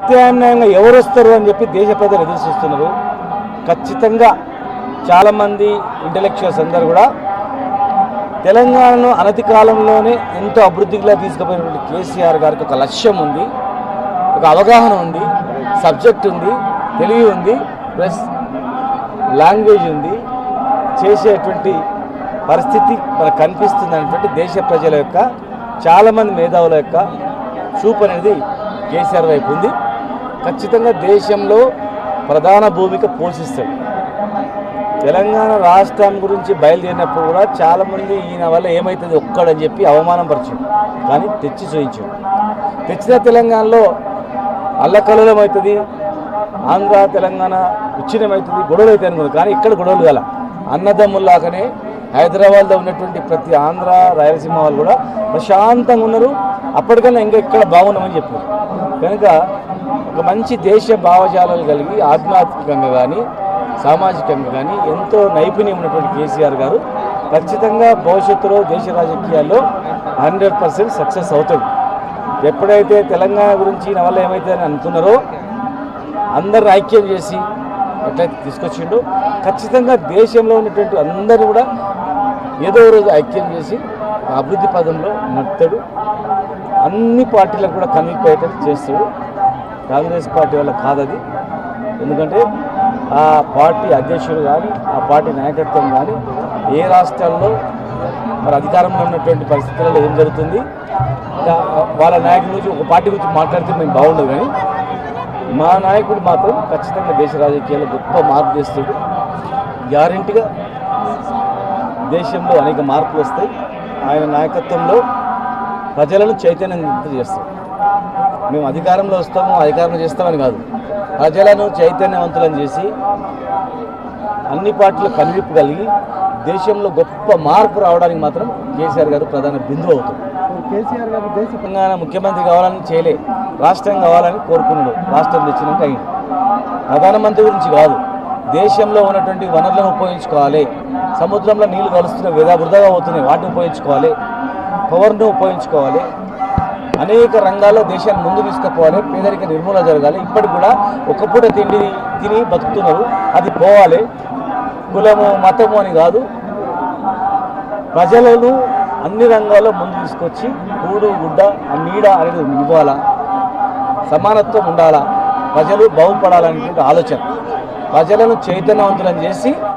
ప్రత్యామ్నాయంగా ఎవరు వస్తారు అని చెప్పి దేశ ప్రజలు ఎదురు చూస్తున్నారు ఖచ్చితంగా చాలామంది ఇంటలెక్చువల్స్ అందరూ కూడా తెలంగాణను అనతి కాలంలోనే ఎంతో అభివృద్ధిగా తీసుకుపోయినటువంటి కేసీఆర్ గారికి ఒక లక్ష్యం ఉంది ఒక అవగాహన ఉంది సబ్జెక్ట్ ఉంది తెలివి ఉంది ప్లస్ లాంగ్వేజ్ ఉంది చేసేటువంటి పరిస్థితి మనకు కనిపిస్తుంది అనేటువంటి దేశ ప్రజల యొక్క చాలామంది మేధావుల యొక్క చూపు అనేది కేసీఆర్ వైపు ఉంది. ఖచ్చితంగా దేశంలో ప్రధాన భూమిక పోషిస్తాడు. తెలంగాణ రాష్ట్రం గురించి బయలుదేరినప్పుడు కూడా చాలామంది ఈయన వల్ల ఏమవుతుంది ఒక్కడని చెప్పి అవమానం పరిచాడు కానీ తెచ్చి చూయించాడు తెచ్చిన తెలంగాణలో అల్లకల్లోలం అవుతుంది ఆంధ్ర తెలంగాణ విచ్ఛిన్నమవుతుంది గొడవలు అవుతాయి అనుకుంది కానీ ఇక్కడ గొడవలు గల అన్నదమ్ముల్లాగానే హైదరాబాద్లో ఉన్నటువంటి ప్రతి ఆంధ్ర రాయలసీమ వాళ్ళు కూడా ప్రశాంతంగా ఉన్నారు. అప్పటికన్నా ఇంకా ఇక్కడ బాగున్నామని చెప్పారు. కనుక ఒక మంచి దేశ భావజాలాలు కలిగి ఆధ్యాత్మికంగా కానీ సామాజికంగా కానీ ఎంతో నైపుణ్యం ఉన్నటువంటి కేసీఆర్ గారు ఖచ్చితంగా భవిష్యత్తులో దేశ రాజకీయాల్లో హండ్రెడ్ పర్సెంట్ సక్సెస్ అవుతాడు. ఎప్పుడైతే తెలంగాణ గురించి నవల ఏమైతే అని అనుకున్నారో అందరిని ఐక్యం చేసి ఎట్లయితే తీసుకొచ్చిండో. ఖచ్చితంగా దేశంలో ఉన్నటువంటి అందరూ కూడా ఏదో ఒక రోజు ఐక్యం చేసి అభివృద్ధి పదంలో నడుతాడు అన్ని పార్టీలకు కూడా కనిపోయేటట్టు చేస్తాడు. కాంగ్రెస్ పార్టీ వల్ల కాదది. ఎందుకంటే ఆ పార్టీ అధ్యక్షుడు కానీ ఆ పార్టీ నాయకత్వం కానీ ఏ రాష్ట్రాల్లో మరి అధికారంలో ఉన్నటువంటి పరిస్థితులలో ఏం జరుగుతుంది? వాళ్ళ నాయకుల గురించి ఒక పార్టీ గురించి మాట్లాడితే మేము బాగుండదు కానీ మా నాయకుడు మాత్రం ఖచ్చితంగా దేశ రాజకీయాల్లో గొప్ప మార్పు చేస్తాడు. గ్యారంటీగా దేశంలో అనేక మార్పులు వస్తాయి. ఆయన నాయకత్వంలో ప్రజలను చైతన్యం చేస్తాం. మేము అధికారంలో వస్తాము అధికారంలో చేస్తామని కాదు. ప్రజలను చైతన్యవంతులను చేసి అన్ని పార్టీలు కనువిప్పు కలిగి దేశంలో గొప్ప మార్పు రావడానికి మాత్రం కేసీఆర్ గారు ప్రధాన బిందువు అవుతుంది కేసీఆర్ గారు దేశ తెలంగాణ ముఖ్యమంత్రి కావాలని చేయలే రాష్ట్రం కావాలని కోరుకున్నాడు రాష్ట్రం తెచ్చినాక అయింది. ప్రధానమంత్రి గురించి కాదు. దేశంలో ఉన్నటువంటి వనరులను ఉపయోగించుకోవాలి. సముద్రంలో నీళ్ళు కలుస్తున్న వృధా వృధాగా అవుతున్నాయి వాటిని ఉపయోగించుకోవాలి. పవర్ను ఉపయోగించుకోవాలి. అనేక రంగాల్లో దేశాన్ని ముందు తీసుకుపోవాలి. పేదరిక నిర్మూలన జరగాలి. ఇప్పటికి కూడా ఒక్కపూట తిండి తిని బతుకుతున్నారు. అది పోవాలి. కులము మతము అని కాదు. ప్రజలను అన్ని రంగాల్లో ముందు తీసుకొచ్చి కూడు గుడ్డ నీడ అనేది ఇవ్వాలా? సమానత్వం ఉండాలా? ప్రజలు బాగుపడాలనేటువంటి ఆలోచన. ప్రజలను చైతన్యవంతులను చేసి